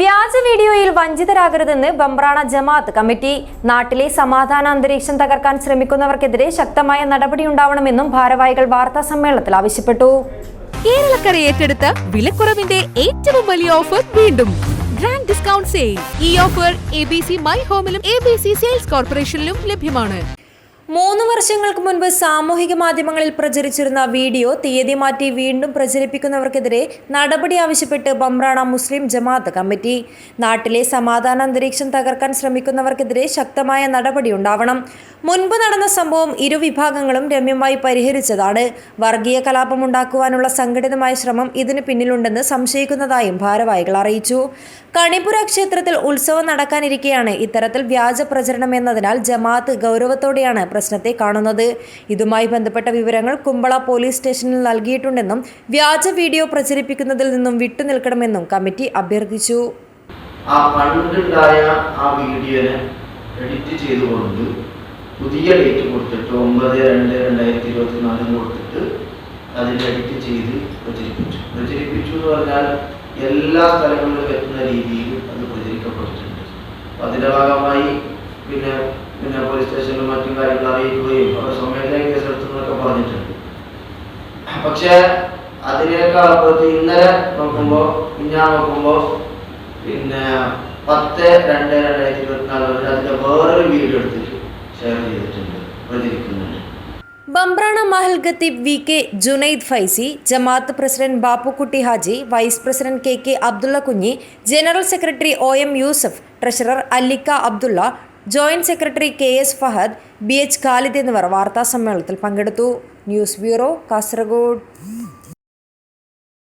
വ്യാജ വീഡിയോയിൽ വഞ്ചിതരാകരുതെന്ന് ബംബ്രാണ ജമാഅത്ത് കമ്മിറ്റി. നാട്ടിലെ സമാധാന അന്തരീക്ഷം തകർക്കാൻ ശ്രമിക്കുന്നവർക്കെതിരെ ശക്തമായ നടപടിയുണ്ടാവണമെന്നും ഭാരവാഹികൾ വാർത്താ സമ്മേളനത്തിൽ ആവശ്യപ്പെട്ടു. കേരളക്കര ഏറ്റെടുത്ത വിലക്കുറവിന്റെ ഏറ്റവും വലിയ ഓഫർ വീണ്ടും. ഗ്രാൻഡ് ഡിസ്കൗണ്ട് സെയിൽ ഈ offer A B C my ഹോമിലും A B C sales കോർപ്പറേഷനിലും ലഭ്യമാണ്. മൂന്ന് വർഷങ്ങൾക്ക് മുൻപ് സാമൂഹിക മാധ്യമങ്ങളിൽ പ്രചരിച്ചിരുന്ന വീഡിയോ തീയതി മാറ്റി വീണ്ടും പ്രചരിപ്പിക്കുന്നവർക്കെതിരെ നടപടി ആവശ്യപ്പെട്ട് ബംറാണ മുസ്ലിം ജമാഅത്ത് കമ്മിറ്റി. നാട്ടിലെ സമാധാന അന്തരീക്ഷം തകർക്കാൻ ശ്രമിക്കുന്നവർക്കെതിരെ ശക്തമായ നടപടി ഉണ്ടാവണം. മുൻപ് നടന്ന സംഭവം ഇരുവിഭാഗങ്ങളും രമ്യമായി പരിഹരിച്ചതാണ്. വർഗീയ കലാപമുണ്ടാക്കുവാനുള്ള സംഘടിതമായ ശ്രമം ഇതിന് പിന്നിലുണ്ടെന്ന് സംശയിക്കുന്നതായും ഭാരവാഹികൾ അറിയിച്ചു. കണിപുര ക്ഷേത്രത്തിൽ ഉത്സവം നടക്കാനിരിക്കെയാണ് ഇത്തരത്തിൽ വ്യാജ പ്രചരണം എന്നതിനാൽ ജമാഅത്ത് ഗൗരവത്തോടെയാണ് പ്രശ്നത്തെ കാണുന്നത്. ഇതുമായി ബന്ധപ്പെട്ട വിവരങ്ങൾ കുമ്പള പോലീസ് സ്റ്റേഷനിൽ നൽകിയിട്ടുണ്ടെന്നും വ്യാജ വീഡിയോ പ്രചരിപ്പിക്കുന്നതിൽ നിന്നും വിട്ടുനിൽക്കണമെന്നും കമ്മിറ്റി അഭ്യർത്ഥിച്ചു. ആ പണ്ടുണ്ടായ ആ വീഡിയോനെ എഡിറ്റ് ചെയ്തുകൊണ്ട് പുതിയ ഡേറ്റ് കൊടുത്തിട്ട് ഒമ്പത് രണ്ട് രണ്ടായിരത്തി ഇരുപത്തി നാലിന് കൊടുത്തിട്ട് അതിൽ എഡിറ്റ് ചെയ്ത് പ്രചരിപ്പിച്ചു. പ്രചരിപ്പിച്ചു എന്ന് പറഞ്ഞാൽ എല്ലാ സ്ഥലങ്ങളിലും എത്തുന്ന രീതിയിൽ അത് പ്രചരിക്കപ്പെട്ടിട്ടുണ്ട്. അതിന്റെ ഭാഗമായി പിന്നെ പിന്നെ പോലീസ് സ്റ്റേഷനിലും മറ്റും കാര്യങ്ങൾ അറിയിക്കുകയും അവരുടെ സ്വമേധയാ കേസെടുത്തെന്നൊക്കെ പറഞ്ഞിട്ടുണ്ട്. പക്ഷേ അതിനേക്കാൾ അപ്പുറത്ത് ഇന്നലെ നോക്കുമ്പോൾ ഞാൻ നോക്കുമ്പോൾ പിന്നെ പത്ത് രണ്ട് രണ്ടായിരത്തി ഇരുപത്തിനാലിൽ അതിന്റെ വേറൊരു വീഡിയോ എടുത്തിട്ട് ഷെയർ ചെയ്തിട്ടുണ്ട് പ്രചരിക്കുന്നുണ്ട്. ബംബ്രാണ മഹൽ ഖത്തീബ് വി കെ ജുനൈദ് ഫൈസി ജമാഅത്ത് president Bappukutty Haji vice president K K Abdulla Kunhi general secretary O M Yusuf treasurer Allikka Abdulla joint secretary K S Fahad B H Khalid എന്നിവർ വാർത്താ സമ്മേളനത്തിൽ പങ്കെടുത്തു. News bureau Kasaragod.